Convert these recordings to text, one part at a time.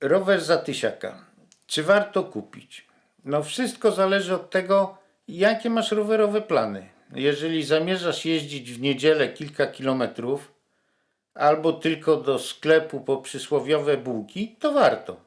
Rower za tysiaka. Czy warto kupić? No wszystko zależy od tego, jakie masz rowerowe plany. Jeżeli zamierzasz jeździć w niedzielę kilka kilometrów albo tylko do sklepu po przysłowiowe bułki, to warto.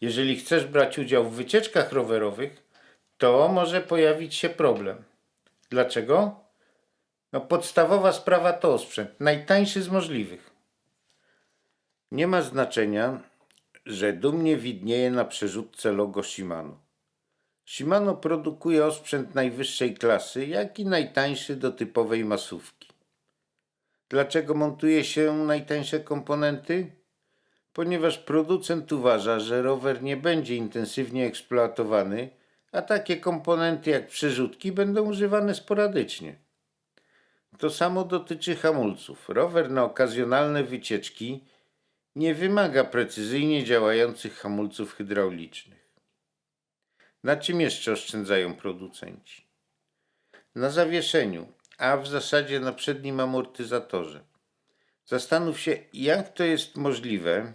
Jeżeli chcesz brać udział w wycieczkach rowerowych, to może pojawić się problem. Dlaczego? No podstawowa sprawa to osprzęt, najtańszy z możliwych. Nie ma znaczenia, że dumnie widnieje na przerzutce logo Shimano. Shimano produkuje osprzęt najwyższej klasy, jak i najtańszy do typowej masówki. Dlaczego montuje się najtańsze komponenty? Ponieważ producent uważa, że rower nie będzie intensywnie eksploatowany, a takie komponenty jak przerzutki będą używane sporadycznie. To samo dotyczy hamulców. Rower na okazjonalne wycieczki nie wymaga precyzyjnie działających hamulców hydraulicznych. Na czym jeszcze oszczędzają producenci? Na zawieszeniu, a w zasadzie na przednim amortyzatorze. Zastanów się, jak to jest możliwe,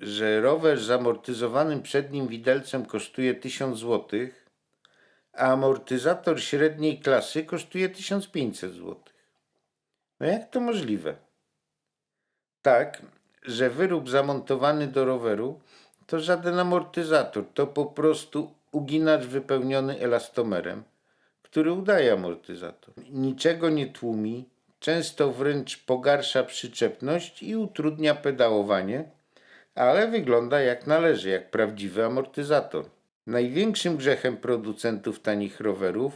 że rower z amortyzowanym przednim widelcem kosztuje 1000 zł, a amortyzator średniej klasy kosztuje 1500 zł. No jak to możliwe? Tak, że wyrób zamontowany do roweru to żaden amortyzator, to po prostu uginacz wypełniony elastomerem, który udaje amortyzator. Niczego nie tłumi, często wręcz pogarsza przyczepność i utrudnia pedałowanie, ale wygląda jak należy, jak prawdziwy amortyzator. Największym grzechem producentów tanich rowerów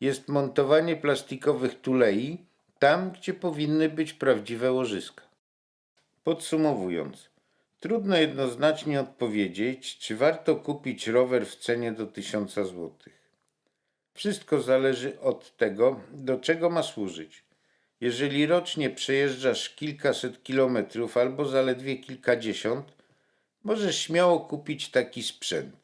jest montowanie plastikowych tulei tam, gdzie powinny być prawdziwe łożyska. Podsumowując, trudno jednoznacznie odpowiedzieć, czy warto kupić rower w cenie do 1000 zł. Wszystko zależy od tego, do czego ma służyć. Jeżeli rocznie przejeżdżasz kilkaset kilometrów albo zaledwie kilkadziesiąt, możesz śmiało kupić taki sprzęt.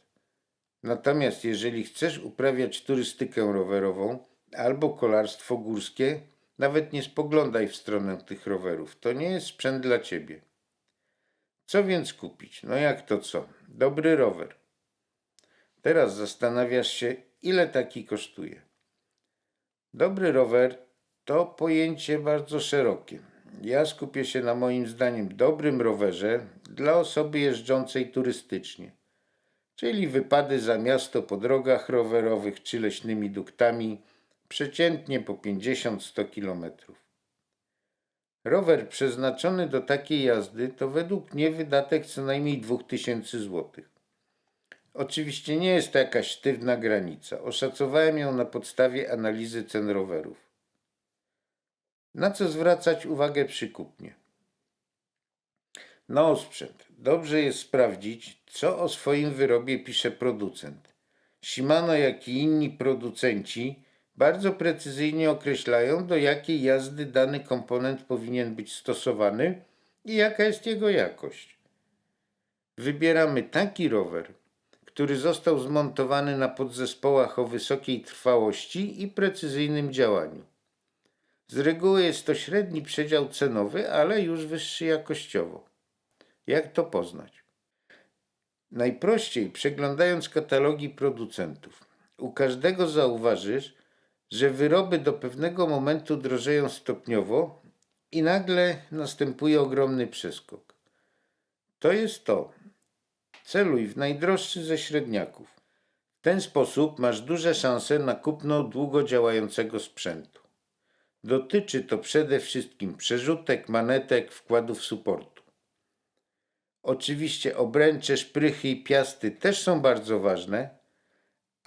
Natomiast jeżeli chcesz uprawiać turystykę rowerową albo kolarstwo górskie, nawet nie spoglądaj w stronę tych rowerów. To nie jest sprzęt dla ciebie. Co więc kupić? No jak to co? Dobry rower. Teraz zastanawiasz się, ile taki kosztuje. Dobry rower to pojęcie bardzo szerokie. Ja skupię się na moim zdaniem dobrym rowerze dla osoby jeżdżącej turystycznie, czyli wypady za miasto po drogach rowerowych czy leśnymi duktami, przeciętnie po 50-100 km. Rower przeznaczony do takiej jazdy to według mnie wydatek co najmniej 2000 zł. Oczywiście nie jest to jakaś sztywna granica. Oszacowałem ją na podstawie analizy cen rowerów. Na co zwracać uwagę przy kupnie? Na osprzęt. Dobrze jest sprawdzić, co o swoim wyrobie pisze producent. Shimano, jak i inni producenci bardzo precyzyjnie określają, do jakiej jazdy dany komponent powinien być stosowany i jaka jest jego jakość. Wybieramy taki rower, który został zmontowany na podzespołach o wysokiej trwałości i precyzyjnym działaniu. Z reguły jest to średni przedział cenowy, ale już wyższy jakościowo. Jak to poznać? Najprościej przeglądając katalogi producentów. U każdego zauważysz, że wyroby do pewnego momentu drożeją stopniowo i nagle następuje ogromny przeskok. To jest to. Celuj w najdroższy ze średniaków. W ten sposób masz duże szanse na kupno długo działającego sprzętu. Dotyczy to przede wszystkim przerzutek, manetek, wkładów supportu. Oczywiście obręcze, szprychy i piasty też są bardzo ważne,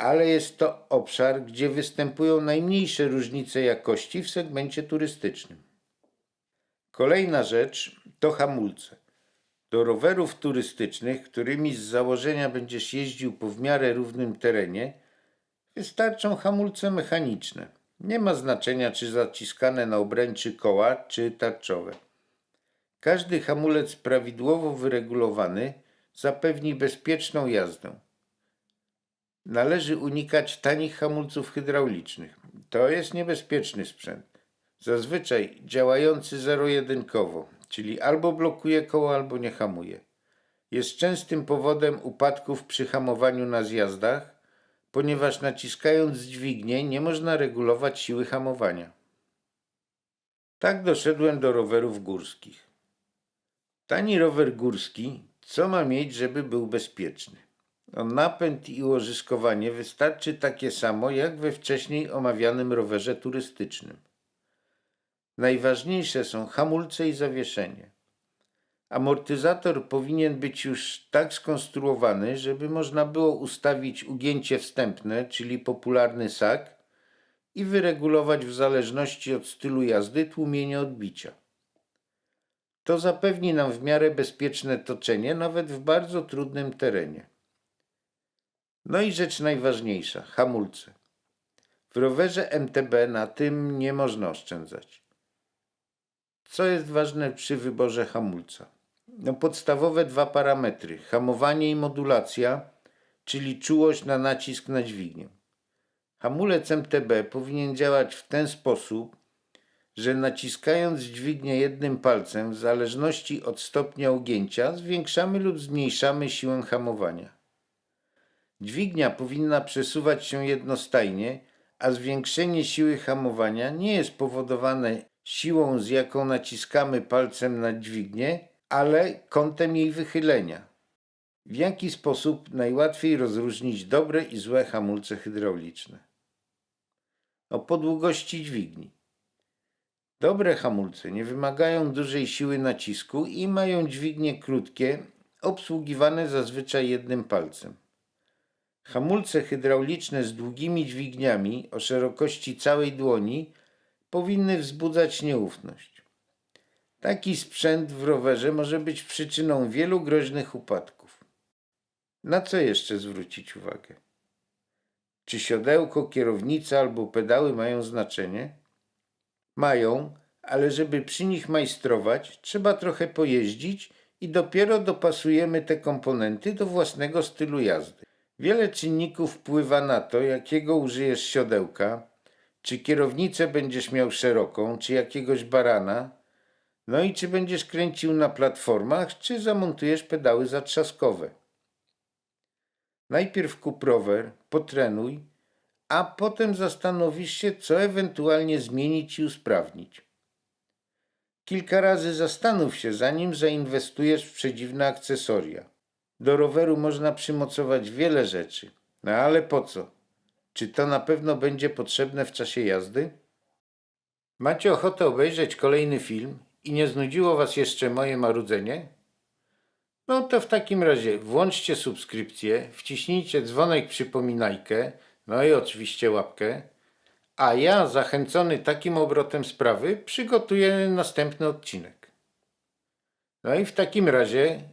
ale jest to obszar, gdzie występują najmniejsze różnice jakości w segmencie turystycznym. Kolejna rzecz to hamulce. Do rowerów turystycznych, którymi z założenia będziesz jeździł po w miarę równym terenie, wystarczą hamulce mechaniczne. Nie ma znaczenia, czy zaciskane na obręczy koła, czy tarczowe. Każdy hamulec prawidłowo wyregulowany zapewni bezpieczną jazdę. Należy unikać tanich hamulców hydraulicznych. To jest niebezpieczny sprzęt. Zazwyczaj działający zero-jedynkowo, czyli albo blokuje koło, albo nie hamuje. Jest częstym powodem upadków przy hamowaniu na zjazdach, ponieważ naciskając dźwignię nie można regulować siły hamowania. Tak doszedłem do rowerów górskich. Tani rower górski, co ma mieć, żeby był bezpieczny? Napęd i ułożyskowanie wystarczy takie samo jak we wcześniej omawianym rowerze turystycznym. Najważniejsze są hamulce i zawieszenie. Amortyzator powinien być już tak skonstruowany, żeby można było ustawić ugięcie wstępne, czyli popularny sak, i wyregulować w zależności od stylu jazdy tłumienie odbicia. To zapewni nam w miarę bezpieczne toczenie, nawet w bardzo trudnym terenie. No i rzecz najważniejsza hamulce. W rowerze MTB na tym nie można oszczędzać. Co jest ważne przy wyborze hamulca? No podstawowe dwa parametry: hamowanie i modulacja, czyli czułość na nacisk na dźwignię. Hamulec MTB powinien działać w ten sposób, że naciskając dźwignię jednym palcem, w zależności od stopnia ugięcia, zwiększamy lub zmniejszamy siłę hamowania. Dźwignia powinna przesuwać się jednostajnie, a zwiększenie siły hamowania nie jest powodowane siłą, z jaką naciskamy palcem na dźwignię, ale kątem jej wychylenia. W jaki sposób najłatwiej rozróżnić dobre i złe hamulce hydrauliczne? O po długości dźwigni. Dobre hamulce nie wymagają dużej siły nacisku i mają dźwignie krótkie, obsługiwane zazwyczaj jednym palcem. Hamulce hydrauliczne z długimi dźwigniami o szerokości całej dłoni powinny wzbudzać nieufność. Taki sprzęt w rowerze może być przyczyną wielu groźnych upadków. Na co jeszcze zwrócić uwagę? Czy siodełko, kierownica albo pedały mają znaczenie? Mają, ale żeby przy nich majstrować, trzeba trochę pojeździć i dopiero dopasujemy te komponenty do własnego stylu jazdy. Wiele czynników wpływa na to, jakiego użyjesz siodełka, czy kierownicę będziesz miał szeroką, czy jakiegoś barana, no i czy będziesz kręcił na platformach, czy zamontujesz pedały zatrzaskowe. Najpierw kup rower, potrenuj, a potem zastanowisz się, co ewentualnie zmienić i usprawnić. Kilka razy zastanów się, zanim zainwestujesz w przedziwne akcesoria. Do roweru można przymocować wiele rzeczy, no ale po co? Czy to na pewno będzie potrzebne w czasie jazdy? Macie ochotę obejrzeć kolejny film i nie znudziło Was jeszcze moje marudzenie? No to w takim razie włączcie subskrypcję, wciśnijcie dzwonek przypominajkę, no i oczywiście łapkę, a ja zachęcony takim obrotem sprawy przygotuję następny odcinek. No i w takim razie